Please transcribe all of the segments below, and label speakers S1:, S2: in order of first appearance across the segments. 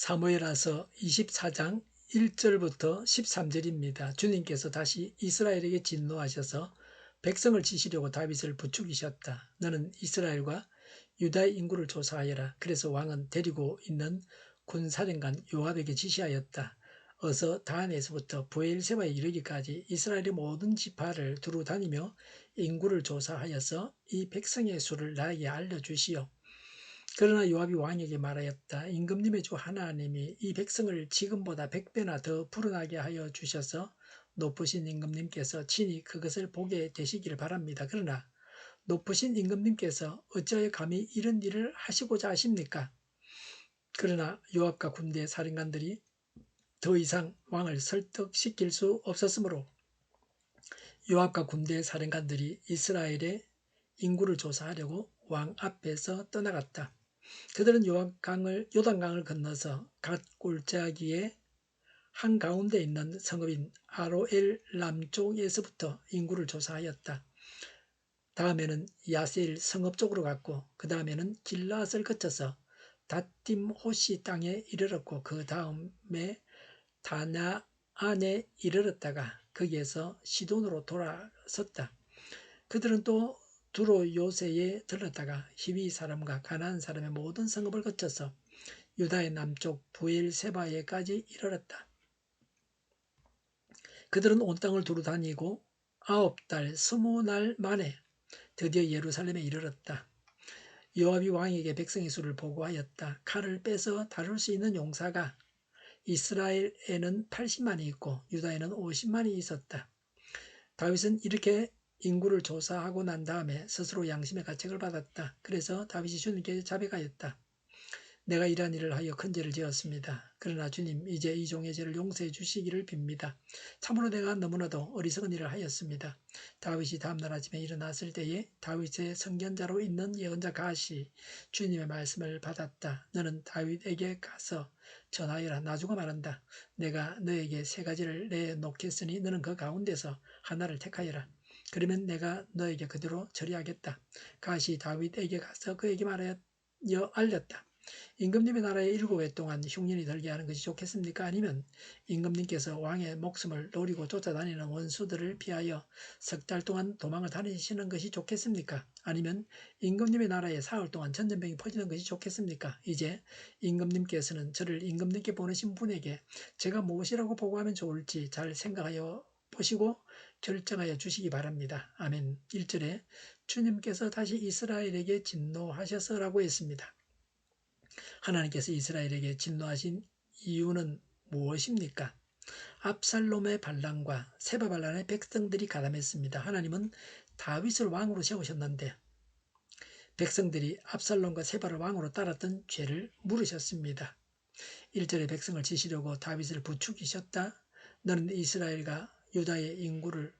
S1: 사무엘하서 24장 1절부터 13절입니다. 주님께서 다시 이스라엘에게 진노하셔서 백성을 치시려고 다윗을 부추기셨다. 너는 이스라엘과 유다의 인구를 조사하여라. 그래서 왕은 데리고 있는 군사령관 요압에게 지시하였다. 어서 다한에서부터 부엘세바에 이르기까지 이스라엘의 모든 지파를 두루 다니며 인구를 조사하여서 이 백성의 수를 나에게 알려주시오. 그러나 요압이 왕에게 말하였다. 임금님의 주 하나님이 이 백성을 지금보다 백배나 더 불어나게 하여 주셔서 높으신 임금님께서 친히 그것을 보게 되시기를 바랍니다. 그러나 높으신 임금님께서 어찌하여 감히 이런 일을 하시고자 하십니까? 그러나 요압과 군대 사령관들이 더 이상 왕을 설득시킬 수 없었으므로 요압과 군대 사령관들이 이스라엘의 인구를 조사하려고 왕 앞에서 떠나갔다. 그들은 요단강을, 요단강을 건너서 갓 골짜기에 한가운데 있는 성읍인 아로엘 남쪽에서부터 인구를 조사하였다. 다음에는 야세일 성읍 쪽으로 갔고 그 다음에는 길라앗을 거쳐서 다팀 호시 땅에 이르렀고 그 다음에 다나 안에 이르렀다가 거기에서 시돈으로 돌아섰다. 그들은 또 두로 요새에 들렀다가 히비 사람과 가나안 사람의 모든 성읍을 거쳐서 유다의 남쪽 부엘세바에까지 이르렀다. 그들은 온 땅을 두루 다니고 아홉 달 스무 날 만에 드디어 예루살렘에 이르렀다. 요압이 왕에게 백성의 수를 보고하였다. 칼을 빼서 다룰 수 있는 용사가 이스라엘에는 80만이 있고 유다에는 50만이 있었다. 다윗은 이렇게 인구를 조사하고 난 다음에 스스로 양심의 가책을 받았다. 그래서 다윗이 주님께 자백하였다. 내가 이러한 일을 하여 큰 죄를 지었습니다. 그러나 주님 이제 이 종의 죄를 용서해 주시기를 빕니다. 참으로 내가 너무나도 어리석은 일을 하였습니다. 다윗이 다음날 아침에 일어났을 때에 다윗의 성견자로 있는 예언자 가시 주님의 말씀을 받았다. 너는 다윗에게 가서 전하여라 나주가 말한다. 내가 너에게 세 가지를 내놓겠으니 너는 그 가운데서 하나를 택하여라. 그러면 내가 너에게 그대로 처리하겠다. 가시 다윗에게 가서 그에게 말하여 알렸다. 임금님의 나라에 일곱 해 동안 흉년이 들게 하는 것이 좋겠습니까? 아니면 임금님께서 왕의 목숨을 노리고 쫓아다니는 원수들을 피하여 석 달 동안 도망을 다니시는 것이 좋겠습니까? 아니면 임금님의 나라에 사흘 동안 전염병이 퍼지는 것이 좋겠습니까? 이제 임금님께서는 저를 임금님께 보내신 분에게 제가 무엇이라고 보고하면 좋을지 잘 생각하여 보시고 결정하여 주시기 바랍니다. 아멘. 1절에 주님께서 다시 이스라엘에게 진노하셔서라고 했습니다. 하나님께서 이스라엘에게 진노하신 이유는 무엇입니까? 압살롬의 반란과 세바 반란의 백성들이 가담했습니다. 하나님은 다윗을 왕으로 세우셨는데 백성들이 압살롬과 세바를 왕으로 따랐던 죄를 물으셨습니다. 1절에 백성을 지시려고 다윗을 부추기셨다. 너는 이스라엘과 유다의 인구를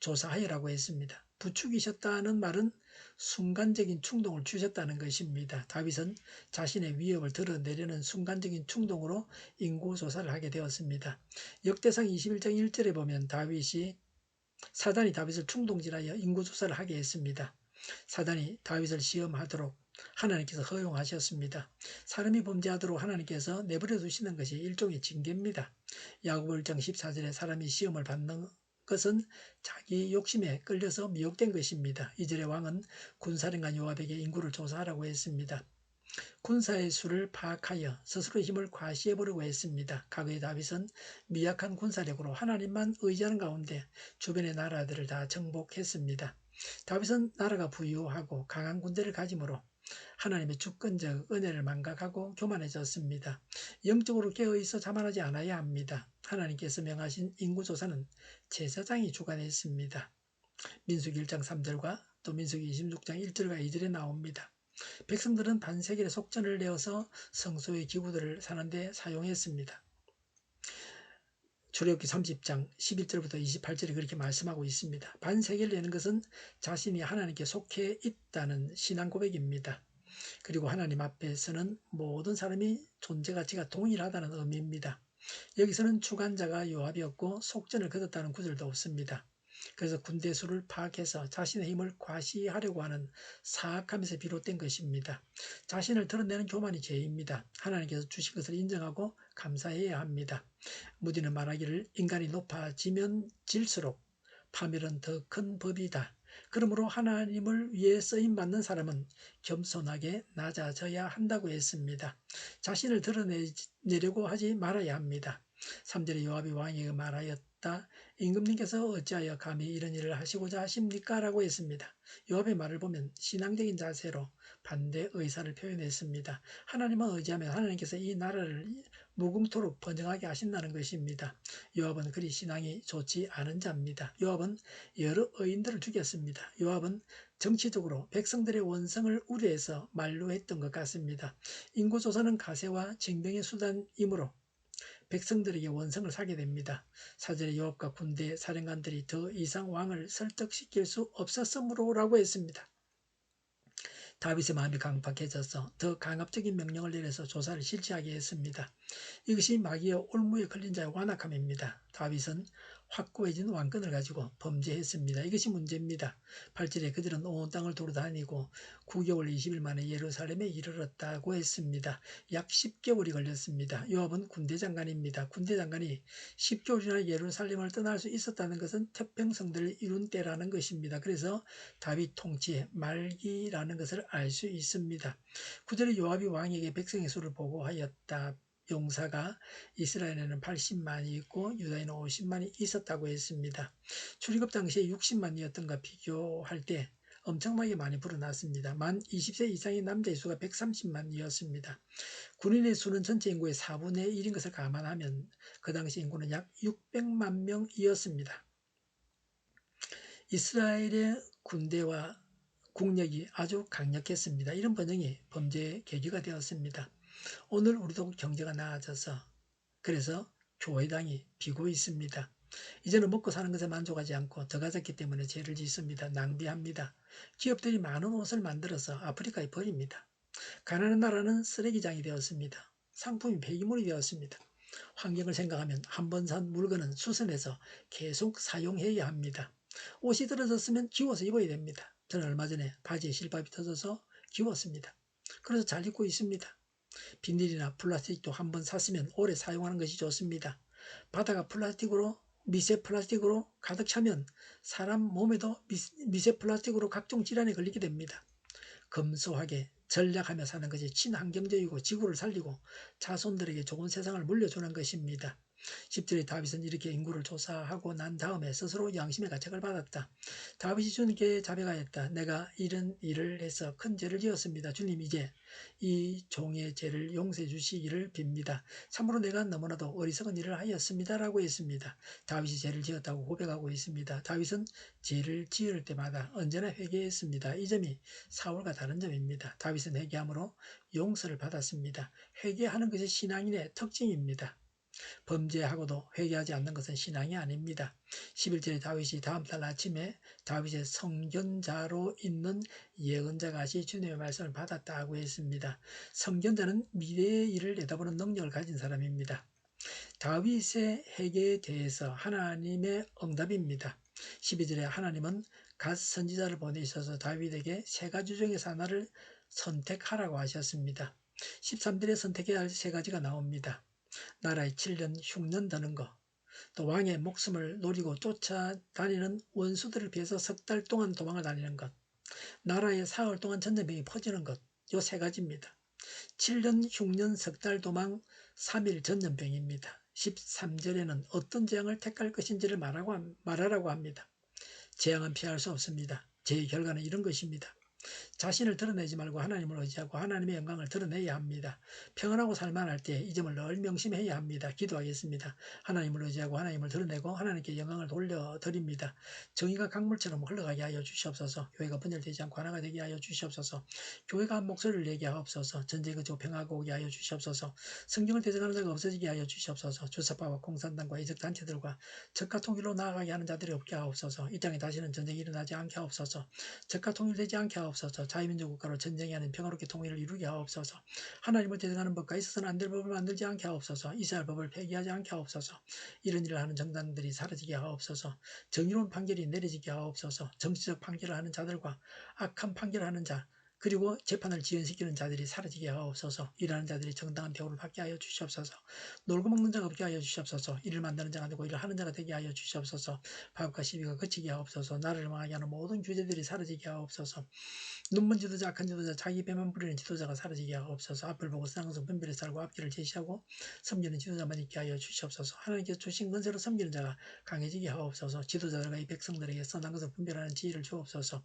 S1: 조사하여라고 했습니다. 부추기셨다는 말은 순간적인 충동을 주셨다는 것입니다. 다윗은 자신의 위협을 드러내려는 순간적인 충동으로 인구 조사를 하게 되었습니다. 역대상 21장 1절에 보면 다윗이 사단이 다윗을 충동질하여 인구 조사를 하게 했습니다. 사단이 다윗을 시험하도록 하나님께서 허용하셨습니다. 사람이 범죄하도록 하나님께서 내버려 두시는 것이 일종의 징계입니다. 야곱 1장 14절에 사람이 시험을 받는 것은 자기 욕심에 끌려서 미혹된 것입니다. 이절의 왕은 군사령관 요압에게 인구를 조사하라고 했습니다. 군사의 수를 파악하여 스스로 힘을 과시해보려고 했습니다. 과거의 다윗은 미약한 군사력으로 하나님만 의지하는 가운데 주변의 나라들을 다 정복했습니다. 다윗은 나라가 부유하고 강한 군대를 가짐으로 하나님의 주권적 은혜를 망각하고 교만해졌습니다. 영적으로 깨어있어 자만하지 않아야 합니다. 하나님께서 명하신 인구조사는 제사장이 주관했습니다. 민숙 1장 3절과 또 민숙 26장 1절과 2절에 나옵니다. 백성들은 반세겔의 속전을 내어서 성소의 기구들을 사는데 사용했습니다. 출애굽기 30장 11절부터 28절에 그렇게 말씀하고 있습니다. 반세계를 내는 것은 자신이 하나님께 속해 있다는 신앙 고백입니다. 그리고 하나님 앞에서는 모든 사람이 존재 가치가 동일하다는 의미입니다. 여기서는 주관자가 요압이었고 속전을 거뒀다는 구절도 없습니다. 그래서 군대 수를 파악해서 자신의 힘을 과시하려고 하는 사악함에서 비롯된 것입니다. 자신을 드러내는 교만이 죄입니다. 하나님께서 주신 것을 인정하고 감사해야 합니다. 무디는 말하기를 인간이 높아지면 질수록 파멸은 더 큰 법이다. 그러므로 하나님을 위해 쓰임 받는 사람은 겸손하게 낮아져야 한다고 했습니다. 자신을 드러내려고 하지 말아야 합니다. 3절에 요압이 왕에게 말하였 다. 임금님께서 어찌하여 감히 이런 일을 하시고자 하십니까? 라고 했습니다. 요압의 말을 보면 신앙적인 자세로 반대 의사를 표현했습니다. 하나님을 의지하면 하나님께서 이 나라를 무궁토록 번영하게 하신다는 것입니다. 요압은 그리 신앙이 좋지 않은 자입니다. 요압은 여러 의인들을 죽였습니다. 요압은 정치적으로 백성들의 원성을 우려해서 만류했던 것 같습니다. 인구조사는 가세와 징병의 수단이므로 백성들에게 원성을 사게 됩니다. 사절에 요압과 군대 사령관들이 더 이상 왕을 설득시킬 수 없었으므로 라고 했습니다. 다윗의 마음이 강팍해져서 더 강압적인 명령을 내려서 조사를 실시하게 했습니다. 이것이 마귀의 올무에 걸린 자의 완악함입니다. 다윗은 확고해진 왕권을 가지고 범죄했습니다. 이것이 문제입니다. 8절에 그들은 온 땅을 돌아다니고 9개월 20일 만에 예루살렘에 이르렀다고 했습니다. 약 10개월이 걸렸습니다. 요압은 군대 장관입니다. 군대 장관이 10개월이나 예루살렘을 떠날 수 있었다는 것은 태평성들을 이룬 때라는 것입니다. 그래서 다윗 통치의 말기라는 것을 알 수 있습니다. 9절에 요압이 왕에게 백성의 수를 보고하였다. 용사가 이스라엘에는 80만이 있고 유다에는 50만이 있었다고 했습니다. 출입국 당시에 60만이었던가 비교할 때 엄청나게 많이 불어났습니다. 만 20세 이상의 남자의 수가 130만이었습니다. 군인의 수는 전체 인구의 4분의 1인 것을 감안하면 그 당시 인구는 약 600만 명이었습니다. 이스라엘의 군대와 국력이 아주 강력했습니다. 이런 번영이 범죄의 계기가 되었습니다. 오늘 우리도 경제가 나아져서 그래서 교회당이 비고 있습니다. 이제는 먹고 사는 것에 만족하지 않고 더 가졌기 때문에 죄를 짓습니다. 낭비합니다. 기업들이 많은 옷을 만들어서 아프리카에 버립니다. 가난한 나라는 쓰레기장이 되었습니다. 상품이 폐기물이 되었습니다. 환경을 생각하면 한 번 산 물건은 수선해서 계속 사용해야 합니다. 옷이 떨어졌으면 기워서 입어야 됩니다. 저는 얼마 전에 바지에 실밥이 터져서 기웠습니다. 그래서 잘 입고 있습니다. 비닐이나 플라스틱도 한번 샀으면 오래 사용하는 것이 좋습니다. 바다가 플라스틱으로 미세 플라스틱으로 가득 차면 사람 몸에도 미세 플라스틱으로 각종 질환에 걸리게 됩니다. 검소하게 전략하며 사는 것이 친환경적이고 지구를 살리고 자손들에게 좋은 세상을 물려주는 것입니다. 10절에 다윗은 이렇게 인구를 조사하고 난 다음에 스스로 양심의 가책을 받았다. 다윗이 주님께 자백하였다. 내가 이런 일을 해서 큰 죄를 지었습니다. 주님 이제 이 종의 죄를 용서해 주시기를 빕니다. 참으로 내가 너무나도 어리석은 일을 하였습니다. 라고 했습니다. 다윗이 죄를 지었다고 고백하고 있습니다. 다윗은 죄를 지을 때마다 언제나 회개했습니다. 이 점이 사울과 다른 점입니다. 다윗은 회개함으로 용서를 받았습니다. 회개하는 것이 신앙인의 특징입니다. 범죄하고도 회개하지 않는 것은 신앙이 아닙니다. 11절에 다윗이 다음 달 아침에 다윗의 성견자로 있는 예언자가 시 주님의 말씀을 받았다고 했습니다. 성견자는 미래의 일을 내다보는 능력을 가진 사람입니다. 다윗의 회개에 대해서 하나님의 응답입니다. 12절에 하나님은 갓 선지자를 보내셔서 다윗에게 세 가지 중에서 하나를 선택하라고 하셨습니다. 13절에 선택해야 할 세 가지가 나옵니다. 나라의 7년 흉년 드는 것, 또 왕의 목숨을 노리고 쫓아다니는 원수들을 피해서 석 달 동안 도망을 다니는 것, 나라의 사흘 동안 전염병이 퍼지는 것, 요 세 가지입니다. 7년 흉년 석 달 도망 3일 전염병입니다. 13절에는 어떤 재앙을 택할 것인지를 말하고, 말하라고 합니다. 재앙은 피할 수 없습니다. 제 결과는 이런 것입니다. 자신을 드러내지 말고 하나님을 의지하고 하나님의 영광을 드러내야 합니다. 평안하고 살만할 때 이 점을 늘 명심해야 합니다. 기도하겠습니다. 하나님을 의지하고 하나님을 드러내고 하나님께 영광을 돌려드립니다. 정의가 강물처럼 흘러가게 하여 주시옵소서. 교회가 분열되지 않고 하나가 되게 하여 주시옵소서. 교회가 한 목소리를 내게 하옵소서. 전쟁의 조 평화가 오게 하여 주시옵소서. 성경을 대적하는 자가 없어지게 하여 주시옵소서. 주사파와 공산당과 이적 단체들과 적과 통일로 나아가게 하는 자들이 없게 하옵소서. 이 땅에 다시는 전쟁이 일어나지 않게 하옵소서. 적과 통일되지 않게 하옵소서. 자유민주 국가로 전쟁이 아닌 평화롭게 통일을 이루게 하옵소서. 하나님을 대적하는 법과 있어서는 안 될 법을 만들지 않게 하옵소서. 이스라엘 법을 폐기하지 않게 하옵소서. 이런 일을 하는 정당들이 사라지게 하옵소서. 정의로운 판결이 내려지게 하옵소서. 정치적 판결을 하는 자들과 악한 판결을 하는 자 그리고 재판을 지연시키는 자들이 사라지게 하옵소서. 일하는 자들이 정당한 대우를 받게 하여 주시옵소서. 놀고 먹는 자가 없게 하여 주시옵소서. 일을 만드는 자가 되고 일을 하는 자가 되게 하여 주시옵소서. 파업과 시비가 그치게 하옵소서. 나를 망하게 하는 모든 규제들이 사라지게 하옵소서. 눈먼 지도자, 악한 지도자, 자기 배만 부리는 지도자가 사라지게 하옵소서. 앞을 보고 상승 분별에 살고 앞길을 제시하고 섬기는 지도자만 있게 하여 주시옵소서. 하나님께서 주신 건세로 섬기는 자가 강해지게 하옵소서. 지도자들과 이 백성들에게 선한 것을 분별하는 지혜를 주옵소서.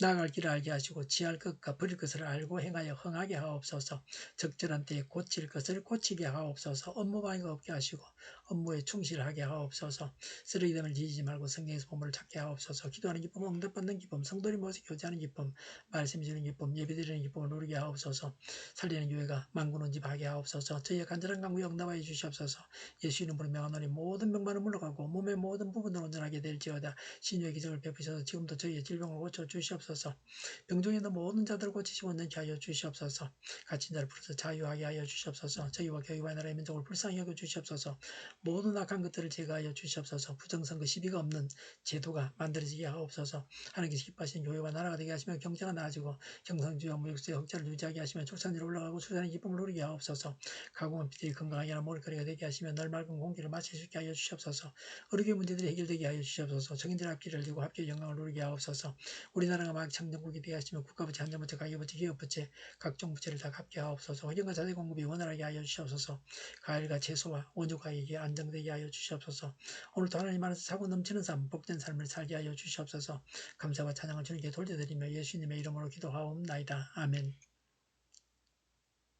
S1: 나아갈 길을 알게 하시고 지할 것과 버릴 것을 알고 행하여 흥하게 하옵소서. 적절한 때에 고칠 것을 고치게 하옵소서. 업무 방해가 없게 하시고 업무에 충실하게 하옵소서. 쓰레기됨을 지지 말고 성경에서 보물을 찾게 하옵소서. 기도하는 기쁨, 응답받는 기쁨, 성도님 모습 교제하는 기쁨, 말씀 주는 기쁨, 예배드리는 기쁨을 누리게 하옵소서. 살리는 교회가 만군은 집하게 하옵소서. 저희의 간절한 강구에 응답하여 주시옵소서. 예수 이름으로 명하노니 모든 병만은 물러가고 몸의 모든 부분을 온전하게 될지어다. 신유의 기적을 베푸셔서 지금도 저희의 질병을 고쳐 주시옵소서. 병중에 있는 모든 자들을 고치시고 온전케 하여 주시옵소서. 갇힌 자를 풀어서 자유하게 하여 주시옵소서. 저희와 교회와 나라의 민족을 불쌍히 여겨 주시옵소서. 모든 악한 것들을 제거하여 주시옵소서. 부정선 거 시비가 없는 제도가 만들어지게 하옵소서. 하나님께서 기뻐하시는 교회와 나라가 되게 하시며 경제가 나아지고 경상주의와 무역수의 흑자를 유지하게 하시며 출산율이 올라가고 출산의 기쁨을 누리게 하옵소서. 가공한 피들이 건강하게 하나 먹을거리가 되게 하시며 날 맑은 공기를 마실 수 있게 하여 주시옵소서. 의료계 문제들이 해결되게 하여 주시옵소서. 정인들 앞길을 들고 합계 영광을 누리게 하옵소서. 우리나라가 막 창정국이 되게 하시며 국가부채, 한정부채, 가계부채, 기업부채, 각종 부채를 다 갚게 하옵소서. 허경과 자재 공급이 원활하게 하여 주시옵소서. 과일과 채소와 가격이 안정되게 하여 주시옵소서. 오늘도 하나님 안에서 사고 넘치는 삶, 복된 삶을 살게 하여 주시옵소서. 감사와 찬양을 주님께 돌려드리며 예수님의 이름으로 기도하옵나이다. 아멘.